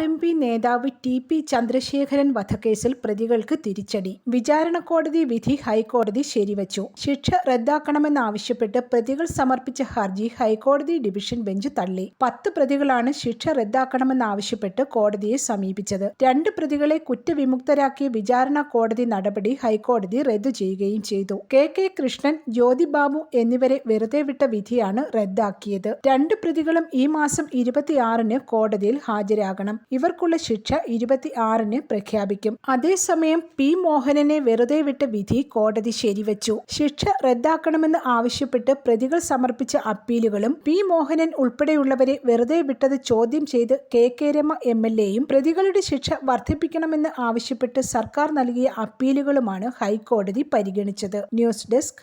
M P നേതാവ് T P Chandrasekharan വധക്കേസിൽ പ്രതികൾക്ക് തിരിച്ചടി. വിചാരണ കോടതി വിധി ഹൈക്കോടതി ശരിവച്ചു. ശിക്ഷ റദ്ദാക്കണമെന്നാവശ്യപ്പെട്ട് പ്രതികൾ സമർപ്പിച്ച ഹർജി ഹൈക്കോടതി ഡിവിഷൻ ബെഞ്ച് തള്ളി. പത്ത് പ്രതികളാണ് ശിക്ഷ റദ്ദാക്കണമെന്നാവശ്യപ്പെട്ട് കോടതിയെ സമീപിച്ചത്. രണ്ട് പ്രതികളെ കുറ്റവിമുക്തരാക്കിയ വിചാരണ കോടതി നടപടി ഹൈക്കോടതി റദ്ദു ചെയ്യുകയും ചെയ്തു. കെ കെ കൃഷ്ണൻ ജ്യോതിബാബു എന്നിവരെ വെറുതെ വിട്ട വിധിയാണ് റദ്ദാക്കിയത്. രണ്ട് പ്രതികളും ഈ മാസം ഇരുപത്തിയാറിന് കോടതിയിൽ ഹാജരാകണം. ഇവർക്കുള്ള ശിക്ഷ ഇരുപത്തി ആറിന് പ്രഖ്യാപിക്കും. അതേസമയം പി മോഹനനെ വെറുതെ വിട്ട വിധി കോടതി ശരിവച്ചു. ശിക്ഷ റദ്ദാക്കണമെന്ന് ആവശ്യപ്പെട്ട് പ്രതികൾ സമർപ്പിച്ച അപ്പീലുകളും പി മോഹനൻ ഉൾപ്പെടെയുള്ളവരെ വെറുതെ വിട്ടത് ചോദ്യം ചെയ്ത് K K Rema M L എയും പ്രതികളുടെ ശിക്ഷ വർദ്ധിപ്പിക്കണമെന്ന് ആവശ്യപ്പെട്ട് സർക്കാർ നൽകിയ അപ്പീലുകളുമാണ് ഹൈക്കോടതി പരിഗണിച്ചത്. News desk